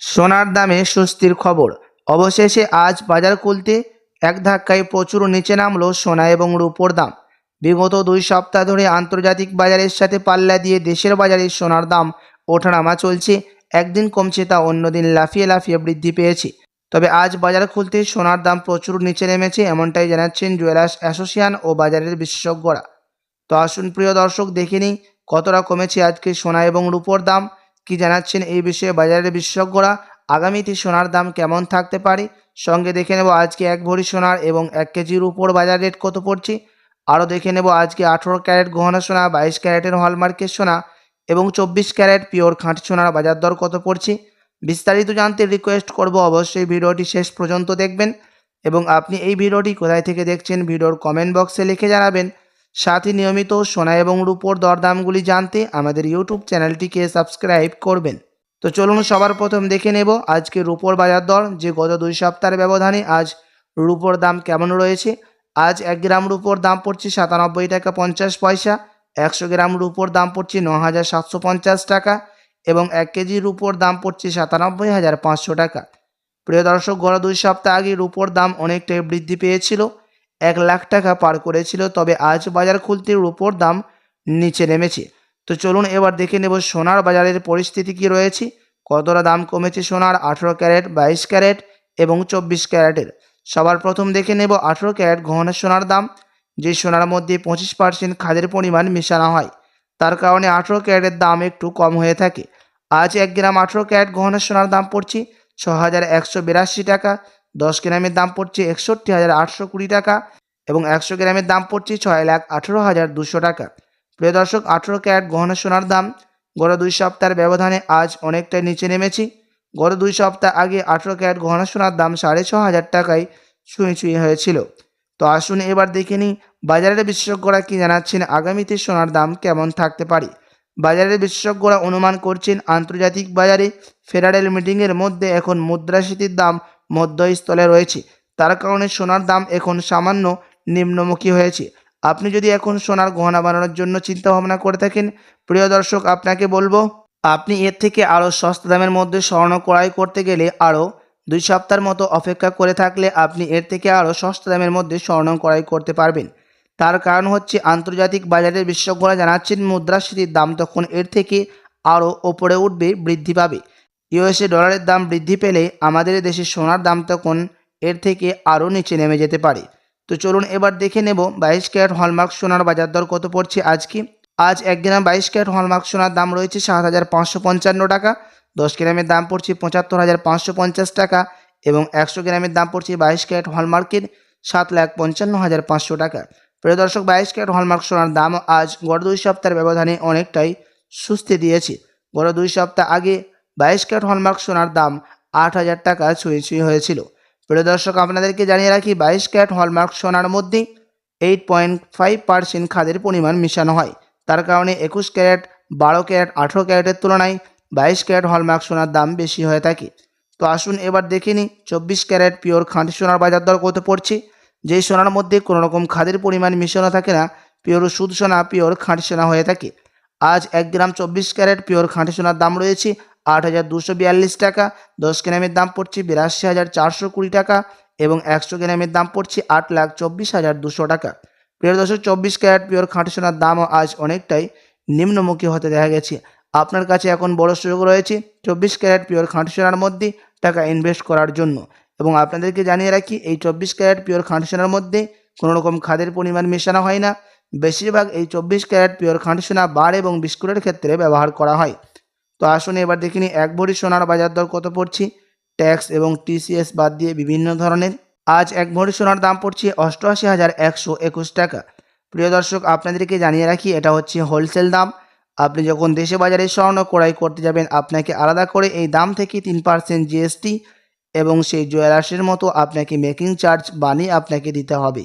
সোনার দামে স্বস্তির খবর। অবশেষে আজ বাজার খুলতে এক ধাক্কায় প্রচুর নিচে নামলো সোনা এবং রূপোর দাম। বিগত দুই সপ্তাহ ধরে আন্তর্জাতিক বাজারের সাথে পাল্লা দিয়ে দেশের বাজারে সোনার দাম ওঠানামা চলছে। একদিন কমছে তা অন্যদিন লাফিয়ে লাফিয়ে বৃদ্ধি পেয়েছে। তবে আজ বাজার খুলতে সোনার দাম প্রচুর নিচে নেমেছে এমনটাই জানাচ্ছেন জুয়েলার্স অ্যাসোসিয়েশন ও বাজারের বিশেষজ্ঞরা। তো আসুন প্রিয় দর্শক, দেখে নিই কতটা কমেছে আজকে সোনা এবং রূপোর দাম। কি জানাচ্ছেন এই বিষয়ে বাজারের বিশেষজ্ঞরা? আগামীতে সোনার দাম কেমন থাকতে পারে? সঙ্গে দেখে নেব আজকে এক ভরি সোনার এবং এক কেজির উপর বাজার রেট কত পড়ছে। আরও দেখে নেব আজকে আঠেরো ক্যারেট গহনা সোনা, বাইশ ক্যারেটের হলমার্কের সোনা এবং চব্বিশ ক্যারেট পিওর খাঁটি সোনার বাজার দর কত পড়ছে? বিস্তারিত জানতে রিকোয়েস্ট করব অবশ্যই ভিডিওটি শেষ পর্যন্ত দেখবেন এবং আপনি এই ভিডিওটি কোথায় থেকে দেখছেন ভিডিওর কমেন্ট বক্সে লিখে জানাবেন। সাথে নিয়মিত সোনা এবং রূপোর দরদামগুলি জানতে আমাদের ইউটিউব চ্যানেলটিকে সাবস্ক্রাইব করবেন। তো চলুন সবার প্রথম দেখে নেব আজকে রূপোর বাজার দর, যে গত দুই সপ্তাহের ব্যবধানে আজ রূপোর দাম কেমন রয়েছে? আজ এক গ্রাম রূপোর দাম পড়ছে সাতানব্বই টাকা পঞ্চাশ পয়সা, একশো গ্রাম রূপোর দাম পড়ছে ন হাজার সাতশো পঞ্চাশ টাকা এবং এক কেজি রূপোর দাম পড়ছে সাতানব্বই হাজার পাঁচশো টাকা। প্রিয় দর্শক, গত দুই সপ্তাহ আগে রূপোর দাম অনেকটাই বৃদ্ধি পেয়েছিল। এক লাখ টাকা পার করেছিল, তবে আজ বাজার খুলতে রূপোর দাম নিচে নেমেছে। তো চলুন এবার দেখে নেব সোনার বাজারের পরিস্থিতি কি রয়েছে। কতটা দাম কমেছে সোনার? আঠেরো ক্যারেট, বাইশ ক্যারেট এবং চব্বিশ ক্যারেটের। সবার প্রথম দেখে নেব আঠেরো ক্যারেট গহনা সোনার দাম, যে সোনার মধ্যে পঁচিশ পার্সেন্ট খাদের পরিমাণ মেশানো হয়। তার কারণে আঠেরো ক্যারেটের দাম একটু কম হয়ে থাকে। আজ এক গ্রাম আঠেরো ক্যারেট গহনা সোনার দাম পড়ছে ছ হাজার একশো বিরাশি টাকা। দশ গ্রামের দাম পড়ছে একষট্টি হাজার আটশো কুড়ি টাকা এবং একশো গ্রামের দাম পড়ছে ছয় লাখ আঠেরো হাজার দুশো টাকা। প্রিয় দর্শক, আঠেরো ক্যারেট গহনা সোনার দাম গত দুই সপ্তাহের ব্যবধানে আজ অনেকটাই নিচে নেমেছি। গত দুই সপ্তাহ আগে আঠেরো ক্যারেট গহনা সোনার দাম সাড়ে ছ হাজার টাকায় ছুঁয়ে ছুঁয়ে হয়েছিল। তো আসুন এবার দেখে নিই, বাজারের বিশেষজ্ঞরা কি জানাচ্ছেন আগামীতে সোনার দাম কেমন থাকতে পারে? বাজারের বিশেষজ্ঞরা অনুমান করছেন, আন্তর্জাতিক বাজারে ফেডারেল মিটিংয়ের মধ্যে এখন মুদ্রাস্ফীতির দাম মধ্যস্থলে রয়েছে। তার কারণে সোনার দাম এখন সামান্য নিম্নমুখী হয়েছে। আপনি যদি এখন সোনার গহনা বানানোর জন্য চিন্তা ভাবনা করে থাকেন, প্রিয় দর্শক, আপনাকে বলব, আপনি এর থেকে আরও সস্তা দামের মধ্যে স্বর্ণ ক্রয় করতে গেলে আরও দুই সপ্তাহের মতো অপেক্ষা করে থাকলে আপনি এর থেকে আরও সস্তা দামের মধ্যে স্বর্ণ ক্রয় করতে পারবেন। তার কারণ হচ্ছে আন্তর্জাতিক বাজারের বিশেষজ্ঞরা জানাচ্ছেন, মুদ্রাস্ফীতির দাম তখন এর থেকে আরও ওপরে উঠবে, বৃদ্ধি পাবে। ইউএসএ ডলারের দাম বৃদ্ধি পেলে আমাদের দেশে সোনার দাম তখন এর থেকে আরও নিচে নেমে যেতে পারে। তো চলুন এবার দেখে নেব বাইশ ক্যারেট হলমার্ক সোনার বাজার দর কত পড়ছে আজকে আজ এক গ্রাম বাইশ ক্যারেট হলমার্ক সোনার দাম রয়েছে সাত হাজার পাঁচশো পঞ্চান্ন টাকা, দশ গ্রামের দাম পড়ছে পঁচাত্তর হাজার পাঁচশো পঞ্চাশ টাকা এবং একশো গ্রামের দাম পড়ছে বাইশ ক্যারেট হলমার্কের সাত লাখ পঞ্চান্ন হাজার পাঁচশো টাকা। প্রিয় দর্শক, বাইশ ক্যারেট হলমার্ক সোনার দাম আজ গড় দুই সপ্তাহের ব্যবধানে অনেকটাই সুস্থি দিয়েছে। গড় দুই সপ্তাহ আগে বাইশ ক্যারেট হলমার্ক সোনার দাম আট হাজার টাকা ছুঁই ছুঁই হয়েছিল। প্রিয় দর্শক, আপনাদেরকে জানিয়ে রাখি, বাইশ ক্যারেট হলমার্ক সোনার মধ্যে এইট পয়েন্ট ফাইভ পার্সেন্ট খাদের পরিমাণ মিশানো হয়। তার কারণে একুশ ক্যারেট, বারো ক্যারেট, আঠেরো ক্যারেটের তুলনায় বাইশ ক্যারেট হলমার্ক সোনার দাম বেশি হয়ে থাকে। তো আসুন এবার দেখে নিই, চব্বিশ ক্যারেট পিওর খাঁটি সোনার বাজার দর কত পড়ছে? যেই সোনার মধ্যে কোনো রকম খাদের পরিমাণ মিশানো থাকে না, পিওর সুদ সোনা, পিওর খাঁটি সোনা হয়ে থাকে। আজ এক গ্রাম চব্বিশ ক্যারেট পিওর খাঁটি সোনার দাম রয়েছে আট হাজার দুশো বিয়াল্লিশ টাকা, দশ গ্রামের দাম পড়ছে বিরাশি হাজার চারশো কুড়ি টাকা এবং একশো গ্রামের দাম পড়ছে আট লাখ চব্বিশ হাজার দুশো টাকা। প্রিয় দর্শক, চব্বিশ ক্যারেট পিওর খাঁটি সোনার দামও আজ অনেকটাই নিম্নমুখী হতে দেখা গেছে। আপনার কাছে এখন বড় সুযোগ রয়েছে চব্বিশ ক্যারেট পিওর খাঁটি সোনার মধ্যে টাকা ইনভেস্ট করার জন্য এবং আপনাদেরকে জানিয়ে রাখি, এই চব্বিশ ক্যারেট পিওর খাঁটি সোনার মধ্যে কোনো রকম খাদের পরিমাণ মেশানো হয় না। বেশিরভাগ এই চব্বিশ ক্যারেট পিওর খাঁটি সোনা বার এবং বিস্কুটের ক্ষেত্রে ব্যবহার করা হয়। তো আসুন এবার দেখিনি এক ভরি সোনার বাজার দর কত পড়ছে? ট্যাক্স এবং টিসিএস বাদ দিয়ে বিভিন্ন ধরনের। আজ এক ভরি সোনার দাম পড়ছে অষ্টআশি হাজার একশো একুশ টাকা। প্রিয় দর্শক, আপনাদেরকে জানিয়ে রাখি, এটা হচ্ছে হোলসেল দাম। আপনি যখন দেশে বাজারে স্বর্ণ ক্রয় করতে যাবেন, আপনাকে আলাদা করে এই দাম থেকে তিন পার্সেন্ট জিএসটি এবং সেই জুয়েলার্সের মতো আপনাকে মেকিং চার্জ বানিয়ে আপনাকে দিতে হবে।